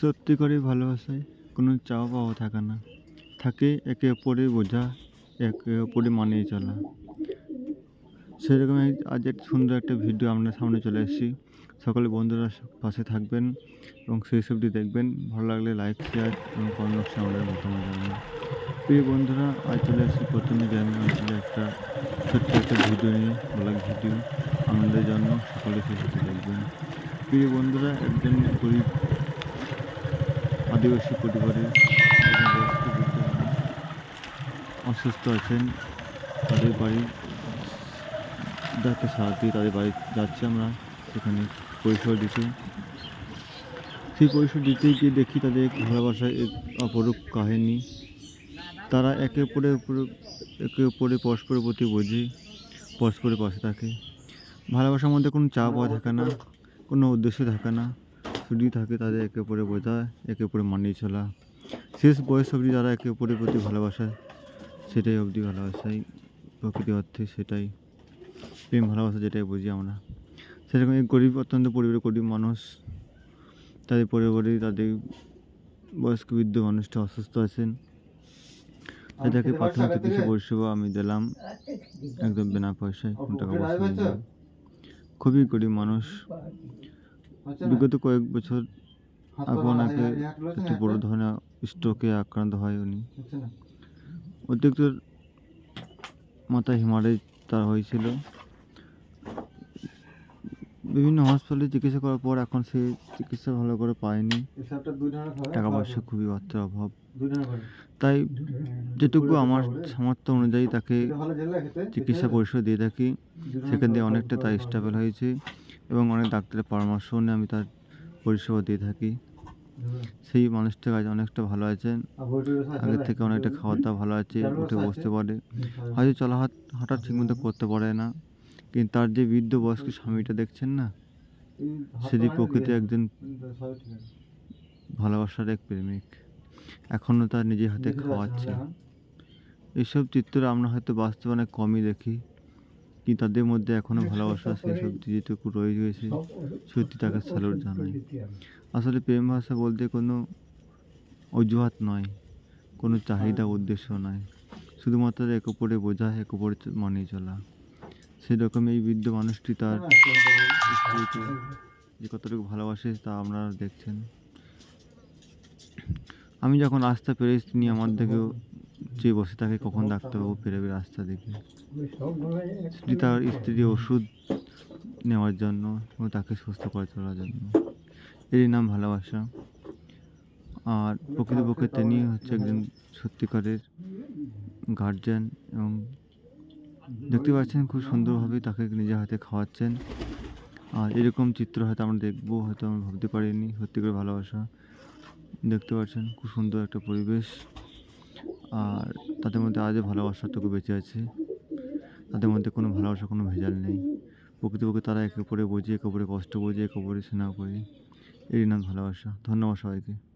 সত্যি করে ভালোবাসায় কোনো চাওয়া পাওয়া থাকে না। থাকে একে অপরে বোঝা, একে অপরে মানিয়ে চলা। সেরকম আজ একটা সুন্দর একটা ভিডিও আপনার সামনে চলে এসেছি। সকলে বন্ধুরা পাশে থাকবেন এবং সেই সবটি দেখবেন। ভালো লাগলে লাইক শেয়ার এবং কমেন্ট আমাদের মতামত জানাবেন। প্রিয় বন্ধুরা, আজ চলে এসেছি প্রথমে গ্রামীণ আসলে একটা ছোট্ট একটা ভিডিও নিয়ে ব্লগ ভিডিও। আপনাদের জন্য সকলে সেই সাথে দেখবেন। প্রিয় বন্ধুরা, একজন গরিব আদিবাসী পরিবারের অসুস্থ আছেন, তাদের বাড়ি ডাক্তার সাহায্যে তাদের বাড়ি যাচ্ছি আমরা, সেখানে পরিষেবা দিতে। সেই পরিষেবা দিতে গিয়ে দেখি তাদের ভালোবাসার এক অপরূপ কাহিনী। তারা একে উপরে, একে অপরে পরস্পরের প্রতি বোঝে, পরস্পরের পাশে থাকে। ভালোবাসার মধ্যে কোনো চাপ থাকে না, কোনো উদ্দেশ্য থাকে না। শুধুই থাকে তাদের একে অপরে বোঝা একে অপরে মানিয়ে চলা। শেষ বয়স অবধি তারা একে অপরের প্রতি ভালোবাসা, সেটাই অবধি ভালোবাসাই। প্রকৃতি অর্থে সেটাই। প্রেম, ভালোবাসা যেটাই বুঝি আমরা। সেরকম এই গরিব অত্যন্ত পরিবারের গরিব মানুষ, তাদের পরিবারে তাদের বয়স্ক বৃদ্ধ মানুষটা অসুস্থ আছেন। তাদেরকে প্রাথমিক চিকিৎসা পরিষেবা আমি দিলাম। একদম বিনা পয়সায় টাকা পয়সা খুবই গরিব মানুষ। বিগত কয়েক বছর আগে ওনাকে একটি বড় ধরনের স্ট্রোকে আক্রান্ত হয় উনি। অতিরিক্ত মাথায় হিমালয় তার হয়েছিল। বিভিন্ন হাসপাতালে চিকিৎসা করার পর এখন সে চিকিৎসা ভালো করে পায়নি। টাকা পয়সা খুবই অর্থের অভাব। তাই যেটুকু আমার সামর্থ্য অনুযায়ী তাকে চিকিৎসা পরিষেবা দিয়ে থাকি। সেখান দিয়ে অনেকটা তার স্টেবল হয়েছে। এবং অনেক ডাক্তারের পরামর্শ নিয়ে আমি তার পরিষেবা দিয়ে থাকি। সেই মানুষটা আজ অনেকটা ভালো আছেন আগের থেকে অনেকটা খাওয়া দাওয়া ভালো আছে, উঠে বসতে পারে। হয়তো চলা হাঁটা ঠিকমতো করতে পারে না। কিন্তু তার যে বৃদ্ধ বয়স্ক স্বামীটা দেখছেন না, সেটি প্রকৃতি একজন ভালোবাসার এক প্রেমিক। এখনও তার নিজের হাতে খাওয়াচ্ছে। এইসব চিত্র আমরা হয়তো বাস্তবে অনেক কমই দেখি। কিন্তু তাদের মধ্যে এখনও ভালোবাসা সেই সব যেটুকু রয়ে গেছে সত্যি তাকে স্যালুট জানাই। আসলে প্রেম ভাষা বলতে কোনো অজুহাত নয় কোনো চাহিদা উদ্দেশ্য নয় শুধুমাত্র এক অপরে বোঝা এক অপরে মানিয়ে চলা। সেরকম এই বৃদ্ধ মানুষটি তার স্ত্রীকে যে কতটুকু ভালোবাসে তা আপনারা দেখছেন। আমি যখন রাস্তা পেরেছি তিনি আমার দিকেও চেয়ে বসে থাকে, কখন ডাক্তারবাবু পেরোবে রাস্তা দেখে। তার স্ত্রী ওষুধ নেওয়ার জন্য এবং তাকে সুস্থ করে তোলার জন্য। এরই নাম ভালোবাসা। আর প্রকৃতপক্ষে তিনি হচ্ছে একজন সত্যিকারের গার্জেন এবং দেখতে পাচ্ছেন খুব সুন্দরভাবে তাকে নিজের হাতে খাওয়াচ্ছেন। আর এরকম চিত্র হয়তো আমরা দেখব, হয়তো আমরা ভাবতে পারিনি। সত্যি করে ভালোবাসা। দেখতে পাচ্ছেন খুব সুন্দর একটা পরিবেশ। আর তাদের মধ্যে আজও ভালোবাসাটুকু বেঁচে আছে। তাদের মধ্যে কোনো ভালোবাসা কোনো ভেজাল নেই। প্রকৃতপক্ষে তারা একে অপরে বোঝে, একে অপরে কষ্ট বোঝে, একে অপরে স্নেহ করে। এরই নাম ভালোবাসা। ধন্যবাদ সবাইকে।